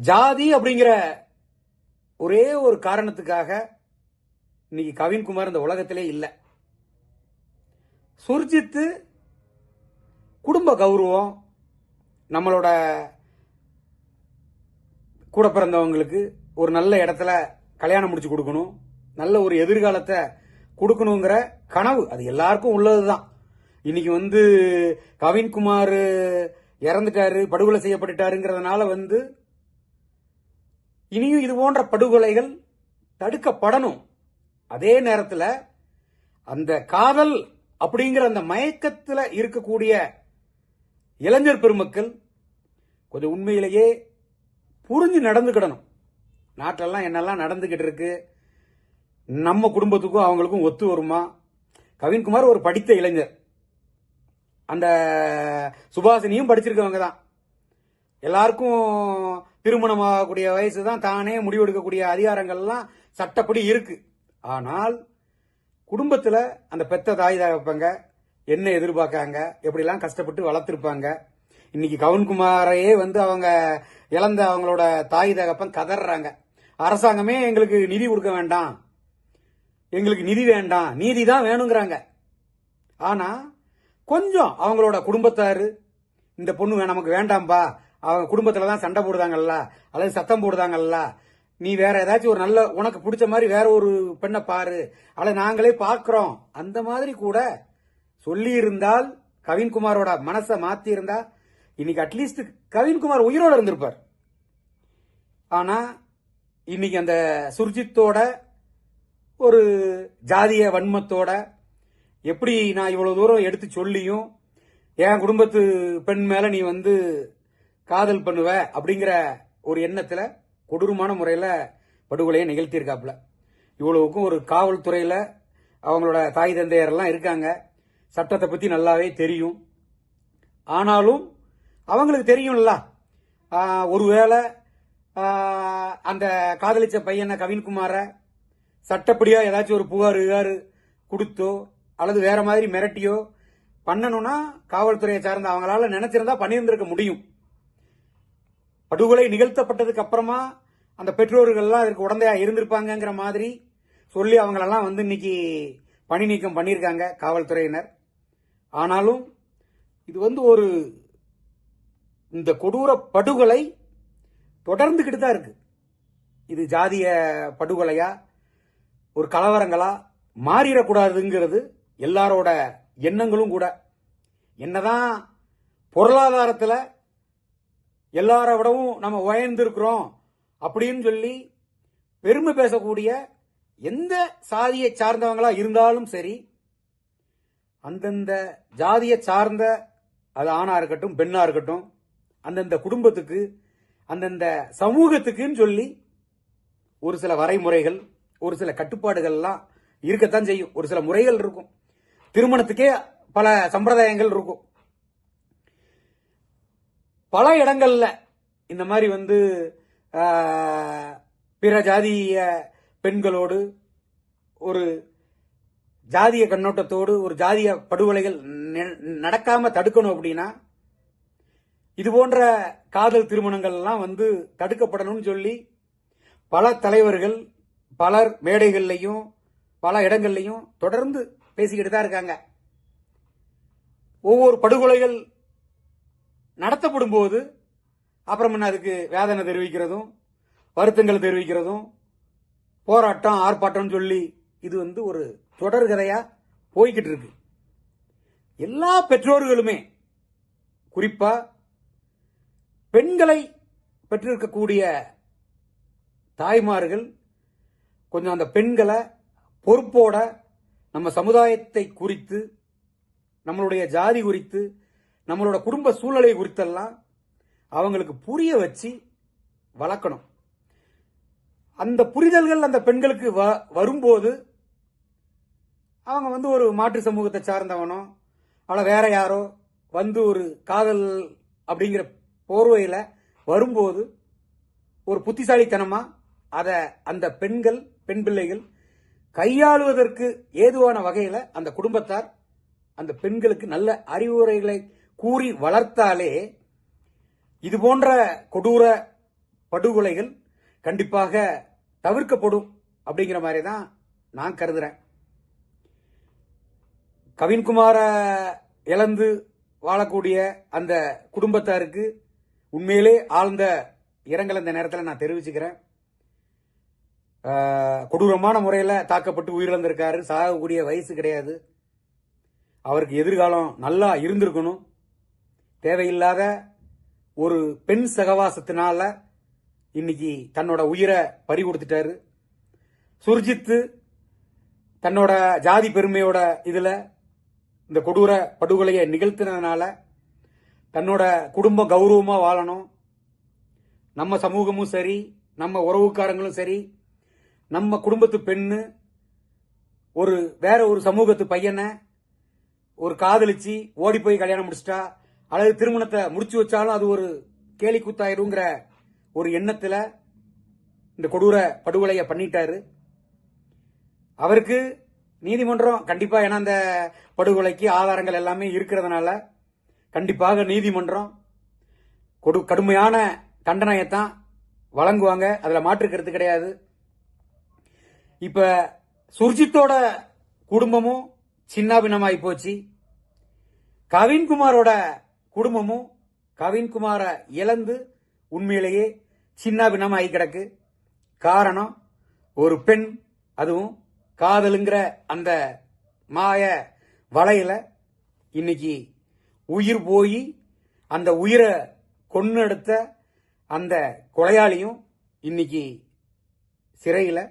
ஜாதி அப்படிங்கிற ஒரே ஒரு காரணத்துக்காக இன்னைக்கு கவின்குமார் இந்த உலகத்திலே இல்லை. சுர்ஜித்து குடும்ப கௌரவம் நம்மளோட கூட பிறந்தவங்களுக்கு ஒரு நல்ல இடத்துல கல்யாணம் முடிச்சு கொடுக்கணும் நல்ல ஒரு எதிர்காலத்தை கொடுக்கணுங்கிற கனவு அது எல்லாருக்கும் உள்ளதுதான். இன்னைக்கு வந்து கவின்குமார் இறந்துட்டாரு படுகொலை செய்யப்பட்டுட்டாருங்கிறதுனால வந்து இனியும் இது போன்ற படுகொலைகள் தடுக்கப்படணும். அதே நேரத்தில் அந்த காதல் அப்படிங்கிற அந்த மயக்கத்தில் இருக்கக்கூடிய இளைஞர் பெருமக்கள் கொஞ்சம் உண்மையிலேயே புரிஞ்சு நடந்துக்கிடணும். நாட்டிலெல்லாம் என்னெல்லாம் நடந்துக்கிட்டு இருக்கு நம்ம குடும்பத்துக்கும் அவங்களுக்கும் ஒத்து வருமா? கவின்குமார் ஒரு படித்த இளைஞர். அந்த சுபாசினியும் படிச்சிருக்கவங்க தான். எல்லாருக்கும் திருமணமாகக்கூடிய வயசு தான் தானே முடிவெடுக்கக்கூடிய அதிகாரங்கள்லாம் சட்டப்படி இருக்கு. ஆனால் குடும்பத்தில் அந்த பெத்த தாய் தகப்பங்க என்ன எதிர்பார்க்காங்க? எப்படிலாம் கஷ்டப்பட்டு வளர்த்துருப்பாங்க? இன்னைக்கு கவுன்குமாரையே வந்து அவங்க இழந்த அவங்களோட தாய் தகப்பன் கதறாங்க அரசாங்கமே எங்களுக்கு நிதி கொடுக்க வேண்டாம். எங்களுக்கு நிதி வேண்டாம். நீதி தான் வேணுங்கிறாங்க. ஆனா கொஞ்சம் அவங்களோட குடும்பத்தாரு இந்த பொண்ணு வே- நமக்கு வேண்டாம்பா அவங்க குடும்பத்தில் தான் சண்டை போடுதாங்கல்ல? அல்லது சத்தம் போடுதாங்கல்ல? நீ வேற ஏதாச்சும் ஒரு நல்ல உனக்கு பிடிச்ச மாதிரி வேற ஒரு பெண்ணை பாரு. அல்ல நாங்களே பார்க்குறோம். அந்த மாதிரி கூட சொல்லி இருந்தால் கவின்குமாரோட மனசை மாத்தி இருந்தா இன்னைக்கு அட்லீஸ்ட் கவின்குமார் உயிரோட இருந்திருப்பார். ஆனா இன்னைக்கு அந்த சுர்ஜித்தோட ஒரு ஜாதிய வன்மத்தோட எப்படி நான் இவ்வளவு தூரம் எடுத்து சொல்லியும் என் குடும்பத்து பெண் மேல நீ வந்து காதல் பண்ணுவ அப்படிங்கிற ஒரு எண்ணத்துல கொடூரமான முறையில படுகொலையை நிகழ்த்தியிருக்காப்புல. இவ்வளவுக்கும் ஒரு காவல்துறையில அவங்களோட தாய் தந்தையர் எல்லாம் இருக்காங்க. சட்டத்தை பத்தி நல்லாவே தெரியும். ஆனாலும் அவங்களுக்கு தெரியும்ல. ஒருவேளை அந்த காதலிச்ச பையனை கவின்குமார சட்டப்படியா ஏதாச்சும் ஒரு புகார் கிகார் கொடுத்தோ அல்லது வேற மாதிரி மிரட்டியோ பண்ணணும்னா காவல்துறையை சார்ந்த அவங்களால நினைச்சிருந்தா பண்ணியிருந்திருக்க முடியும். படுகொலை நிகழ்த்தப்பட்டதுக்கு அப்புறமா அந்த பெற்றோர்கள்லாம் அதற்கு உடந்தையா இருந்திருப்பாங்கங்கிற மாதிரி சொல்லி அவங்களெல்லாம் வந்து இன்னைக்கு பணி நீக்கம் பண்ணியிருக்காங்க காவல்துறையினர். ஆனாலும் இது வந்து ஒரு இந்த கொடூர படுகொலை தொடர்ந்துக்கிட்டு தான் இருக்கு. இது ஜாதிய படுகொலையா ஒரு கலவரங்களா மாறிடக்கூடாதுங்கிறது எல்லாரோட எண்ணங்களும் கூட. என்னதான் பொருளாதாரத்தில் எல்லார விடவும் நம்ம உயர்ந்திருக்கிறோம் அப்படின்னு சொல்லி பெருமை பேசக்கூடிய எந்த சாதியை சார்ந்தவங்களா இருந்தாலும் சரி அந்தந்த ஜாதியை சார்ந்த அது ஆணா இருக்கட்டும் பெண்ணா இருக்கட்டும் அந்தந்த குடும்பத்துக்கு அந்தந்த சமூகத்துக்குன்னு சொல்லி ஒரு சில வரைமுறைகள் ஒரு சில கட்டுப்பாடுகள்லாம் இருக்கத்தான் செய்யும். ஒரு சில முறைகள் இருக்கும். திருமணத்துக்கே பல சம்பிரதாயங்கள் இருக்கும். பல இடங்கள்ல இந்த மாதிரி வந்து பிற ஜாதிய பெண்களோடு ஒரு ஜாதிய கண்ணோட்டத்தோடு ஒரு ஜாதிய படுகொலைகள் நடக்காம தடுக்கணும் அப்படின்னா இது போன்ற காதல் திருமணங்கள் எல்லாம் வந்து தடுக்கப்படணும்னு சொல்லி பல தலைவர்கள் பலர் மேடைகள்லையும் பல இடங்கள்லையும் தொடர்ந்து பேசிக்கிட்டு தான் இருக்காங்க. ஒவ்வொரு படுகொலைகள் நடத்தப்படும் போது அப்புறம் என்ன அதுக்கு வேதனை தெரிவிக்கிறதும் வருத்தங்கள் தெரிவிக்கிறதும் போராட்டம் ஆர்ப்பாட்டம்னு சொல்லி இது வந்து ஒரு தொடர்கதையா போய்கிட்டு இருக்கு எல்லா பெற்றோர்களுமே குறிப்பா பெண்களை பெற்றிருக்கக்கூடிய தாய்மார்கள் கொஞ்சம் அந்த பெண்களை பொறுப்போட நம்ம சமுதாயத்தை குறித்து நம்மளுடைய ஜாதி குறித்து நம்மளோட குடும்ப சூழ்நிலை குறித்தெல்லாம் அவங்களுக்கு புரிய வச்சு வளர்க்கணும். அந்த புரிதல்கள் அந்த பெண்களுக்கு வ- வரும்போது அவங்க வந்து ஒரு மாற்று சமூகத்தை சார்ந்தவனோ அல்ல வேற யாரோ வந்து ஒரு காதல் அப்படிங்கிற போர்வையில் வரும்போது ஒரு புத்திசாலித்தனமாக அதை அந்த பெண்கள் பெண் பிள்ளைகள் கையாளுவதற்கு ஏதுவான வகையில் அந்த குடும்பத்தார் அந்த பெண்களுக்கு நல்ல அறிவுரைகளை கூறி வளர்த்தாலே இது போன்ற கொடூர படுகொலைகள் கண்டிப்பாக தவிர்க்கப்படும் அப்படிங்கிற மாதிரி தான் நான் கருதுறேன். கவின்குமாரை இழந்து வாழக்கூடிய அந்த குடும்பத்தாருக்கு உண்மையிலே ஆழ்ந்த இரங்கல் இந்த நேரத்தில் நான் தெரிவிச்சுக்கிறேன். கொடூரமான முறையில் தாக்கப்பட்டு உயிரிழந்திருக்காரு. சாகக்கூடிய வயசு கிடையாது. அவருக்கு எதிர்காலம் நல்லா இருந்திருக்கணும். தேவையில்லாத ஒரு பெண் சகவாசத்தினால இன்னைக்கு தன்னோட உயிரை பறி கொடுத்துட்டாரு. சுர்ஜித்து தன்னோட ஜாதி பெருமையோட இதுல இந்த கொடூர படுகொலையை நிகழ்த்தினதுனால தன்னோட குடும்பம் கௌரவமா வாழணும். நம்ம சமூகமும் சரி நம்ம உறவுக்காரங்களும் சரி நம்ம குடும்பத்து பெண்ணு ஒரு வேற ஒரு சமூகத்து பையனை ஒரு காதலிச்சு ஓடி போய் கல்யாணம் முடிச்சிட்டா அல்லது திருமணத்தை முடிச்சு வச்சாலும் அது ஒரு கேலி கூத்தாயிருங்கிற ஒரு எண்ணத்தில் இந்த கொடூர படுகொலையை பண்ணிட்டாரு. அவருக்கு நீதிமன்றம் கண்டிப்பாக ஏன்னா அந்த படுகொலைக்கு ஆதாரங்கள் எல்லாமே இருக்கிறதுனால கண்டிப்பாக நீதிமன்றம் கொடு கடுமையான தண்டனையைத்தான் வழங்குவாங்க. அதில் மாற்றுக்கிறது கிடையாது. இப்போ சுர்ஜித்தோட குடும்பமும் சின்னாபின்னமாகி போச்சு. கவின்குமாரோட குடும்பமும் கவின்குமாரை இழந்து உண்மையிலேயே சின்னாபின்னமாகி கிடக்கு. காரணம் ஒரு பெண் அதுவும் காதலுங்கிற அந்த மாய வலையில இன்னைக்கு உயிர் போய் அந்த உயிரை கொன்னெடுத்த அந்த கொலையாளியும் இன்னைக்கு சிறையில்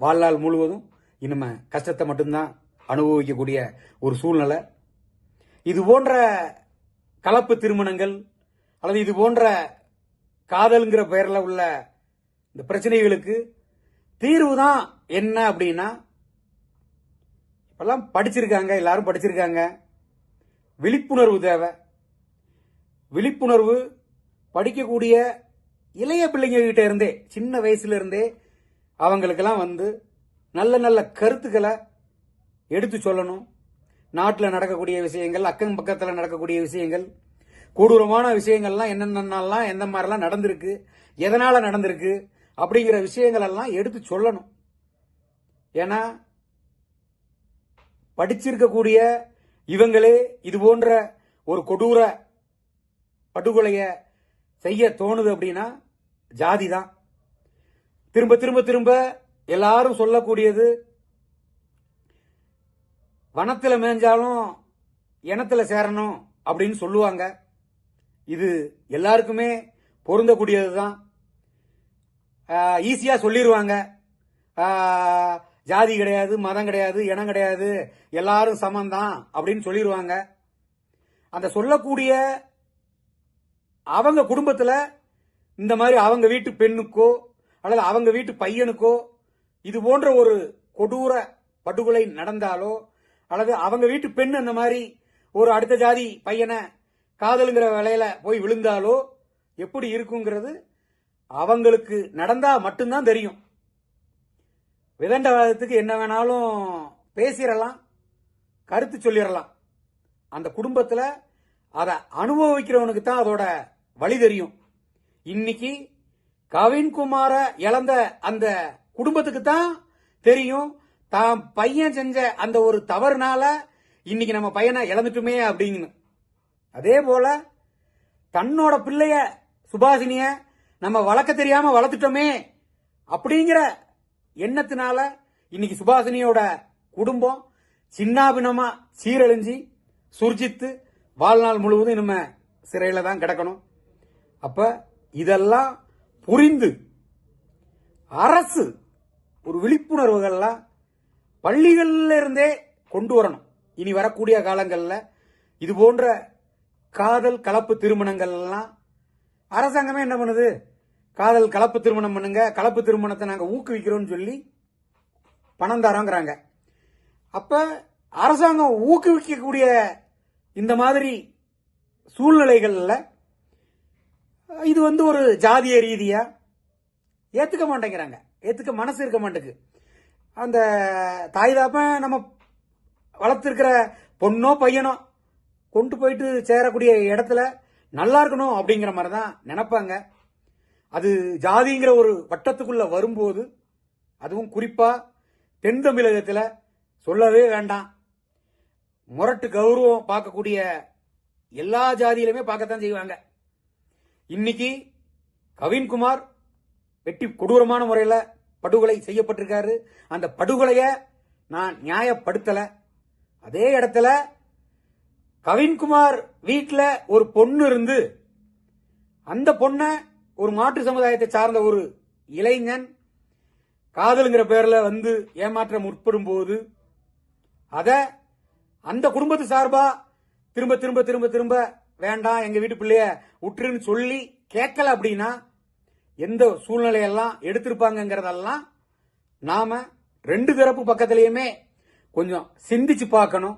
வாழ்நாள் முழுவதும் இனிமே கஷ்டத்தை மட்டும்தான் அனுபவிக்கக்கூடிய ஒரு சூழ்நிலை. இது போன்ற கலப்பு திருமணங்கள் அல்லது இது போன்ற காதல்ங்கிற பெயரில் உள்ள இந்த பிரச்சனைகளுக்கு தீர்வு தான் என்ன அப்படின்னா இப்பெல்லாம் படிச்சிருக்காங்க எல்லாரும் படிச்சிருக்காங்க. விழிப்புணர்வு தேவை. விழிப்புணர்வு படிக்கக்கூடிய இளைய பிள்ளைங்ககிட்ட இருந்தே சின்ன வயசுல இருந்தே அவங்களுக்கெல்லாம் வந்து நல்ல நல்ல கருத்துக்களை எடுத்து சொல்லணும். நாட்டில் நடக்கக்கூடிய விஷயங்கள் அக்கம் பக்கத்தில் நடக்கக்கூடிய விஷயங்கள் கொடூரமான விஷயங்கள்லாம் என்னென்னலாம் எந்த மாதிரிலாம் நடந்திருக்கு எதனால் நடந்திருக்கு அப்படிங்கிற விஷயங்கள் எல்லாம் எடுத்து சொல்லணும். ஏன்னா படிச்சிருக்கக்கூடிய இவங்களே இது போன்ற ஒரு கொடூர படுகொலையை செய்ய தோணுது அப்படின்னா ஜாதி தான் திரும்ப திரும்ப திரும்ப எல்லாரும் சொல்லக்கூடியது வனத்தில் மேய்ஞ்சாலும் இனத்தில் சேரணும் அப்படின்னு சொல்லுவாங்க. இது எல்லாருக்குமே பொருந்தக்கூடியது தான் ஈஸியாக சொல்லிடுவாங்க ஜாதி கிடையாது மதம் கிடையாது இனம் கிடையாது எல்லாரும் சமந்தான் அப்படின்னு சொல்லிடுவாங்க அந்த சொல்லக்கூடிய அவங்க குடும்பத்தில் இந்த மாதிரி அவங்க வீட்டு பெண்ணுக்கோ அல்லது அவங்க வீட்டு பையனுக்கோ இது போன்ற ஒரு கொடூர படுகொலை நடந்தாலோ அல்லது அவங்க வீட்டு பெண் அந்த மாதிரி ஒரு அடுத்த ஜாதி பையனை காதலுங்கிற வேலையில போய் விழுந்தாலோ எப்படி இருக்குங்கிறது அவங்களுக்கு நடந்தா மட்டும்தான் தெரியும். விதண்டவாதத்துக்கு என்ன வேணாலும் பேசிடலாம் கருத்து சொல்லிடலாம். அந்த குடும்பத்தில் அதை அனுபவிக்கிறவனுக்கு தான் அதோட வழி தெரியும். இன்னைக்கு கவின்குமார இழந்த அந்த குடும்பத்துக்கு தான் தெரியும். தான் பையன் செஞ்ச அந்த ஒரு தவறுனால இன்னைக்கு நம்ம பையனை இழந்துட்டுமே அப்படிங்கணும் அதே போல தன்னோட பிள்ளைய சுபாசினிய நம்ம வளர்க்க தெரியாம வளர்த்துட்டோமே அப்படிங்கிற எண்ணத்தினால இன்னைக்கு சுபாசினியோட குடும்பம் சின்னாபினமா சீரழிஞ்சு சுர்ஜித்து வாழ்நாள் முழுவதும் நம்ம சிறையில தான் கிடக்கணும். அப்ப இதெல்லாம் புரிந்து அரசு ஒரு விழிப்புணர்வுகள்லாம் பள்ளிகள்ல இருந்தே கொண்டு வரணும். இனி வரக்கூடிய காலங்களில் இது போன்ற காதல் கலப்பு திருமணங்கள் எல்லாம் அரசாங்கமே என்ன பண்ணுது? காதல் கலப்பு திருமணம் பண்ணுங்க கலப்பு திருமணத்தை நாங்கள் ஊக்குவிக்கிறோம்னு சொல்லி பணம் தரோங்கிறாங்க. அப்ப அரசாங்கம் ஊக்குவிக்கக்கூடிய இந்த மாதிரி சூழ்நிலைகளில் இது வந்து ஒரு ஜாதிய ரீதியா ஏத்துக்க மாட்டேங்கிறாங்க. ஏத்துக்க மனசு இருக்க மாட்டேங்குது. அந்த தாய் தாப்பன் நம்ம வளர்த்துருக்கிற பொண்ணோ பையனோ கொண்டு போயிட்டு சேரக்கூடிய இடத்துல நல்லா இருக்கணும் அப்படிங்கிற மாதிரி தான் நினைப்பாங்க. அது ஜாதிங்கிற ஒரு வட்டத்துக்குள்ளே வரும்போது அதுவும் குறிப்பாக தென் தமிழகத்தில் சொல்லவே வேண்டாம். முரட்டு கௌரவம் பார்க்கக்கூடிய எல்லா ஜாதியிலுமே பார்க்கத்தான் செய்வாங்க. இன்னைக்கு கவின்குமார் வெட்டி கொடூரமான முறையில் படுகொலை செய்யப்பட்டிருக்காரு. அந்த படுகொலைய நான் நியாயப்படுத்தல. அதே இடத்துல கவின்குமார் வீட்டில் ஒரு பொண்ணு இருந்து அந்த பொண்ணை ஒரு மாற்று சமுதாயத்தை சார்ந்த ஒரு இளைஞன் காதலுங்கிற பேரில் வந்து ஏமாற்ற முற்படும் போது அதை அந்த குடும்பத்து சார்பா திரும்ப திரும்ப திரும்ப திரும்ப வேண்டாம் எங்க வீட்டு பிள்ளைய விட்டுருன்னு சொல்லி கேட்கல அப்படின்னா எந்த சூழ்நிலையெல்லாம் எடுத்திருப்பாங்கங்கிறதெல்லாம் நாம ரெண்டு தரப்பு பக்கத்திலையுமே கொஞ்சம் சிந்திச்சு பார்க்கணும்.